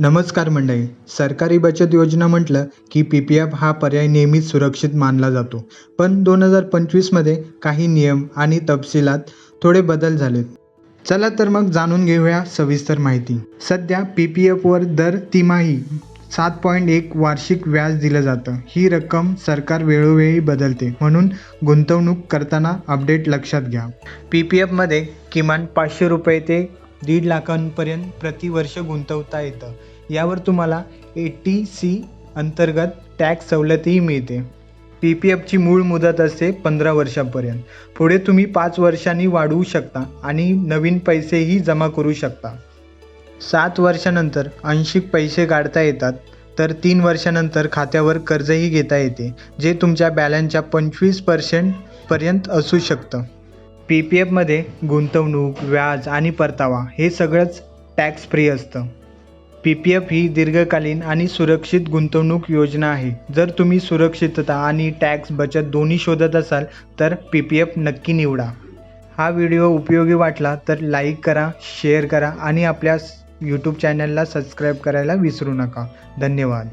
नमस्कार मंडळी सरकारी बचत योजना म्हटलं की पी पी एफ हा पर्याय नेहमीच सुरक्षित मानला जातो. पण दोन हजार पंचवीसमध्ये काही नियम आणि तपशिलात थोडे बदल झालेत. चला तर मग जाणून घेऊया सविस्तर माहिती. सध्या पी पी एफवर दर तिमाही सात पॉईंट एक वार्षिक व्याज दिलं जातं. ही रक्कम सरकार वेळोवेळी बदलते. म्हणून गुंतवणूक करताना अपडेट लक्षात घ्या. पी पी एफमध्ये किमान पाचशे रुपये ते दीड लाखांपर्यंत प्रतिवर्ष गुंतवता येतं. यावर तुम्हाला ए टी सी अंतर्गत टॅक्स सवलतही मिळते. पी पी एफची मूळ मुदत असते पंधरा वर्षापर्यंत. पुढे तुम्ही पाच वर्षांनी वाढवू शकता आणि नवीन पैसेही जमा करू शकता. सात वर्षानंतर आंशिक पैसे काढता येतात तर तीन वर्षानंतर खात्यावर कर्जही घेता येते जे तुमच्या बॅलन्सच्या पंचवीस पर्सेंटपर्यंत असू शकतं. पी पी एफमध्ये गुंतवणूक व्याज आणि परतावा हे सगळंच टॅक्स फ्री असतं. पी पी एफ ही दीर्घकालीन आणि सुरक्षित गुंतवणूक योजना आहे. जर तुम्ही सुरक्षितता आणि टॅक्स बचत दोन्ही शोधत असाल तर पी पी एफ नक्की निवडा. हा व्हिडिओ उपयोगी वाटला तर लाईक करा शेअर करा आणि आपल्या यूट्यूब चॅनलला सबस्क्राईब करायला विसरू नका. धन्यवाद.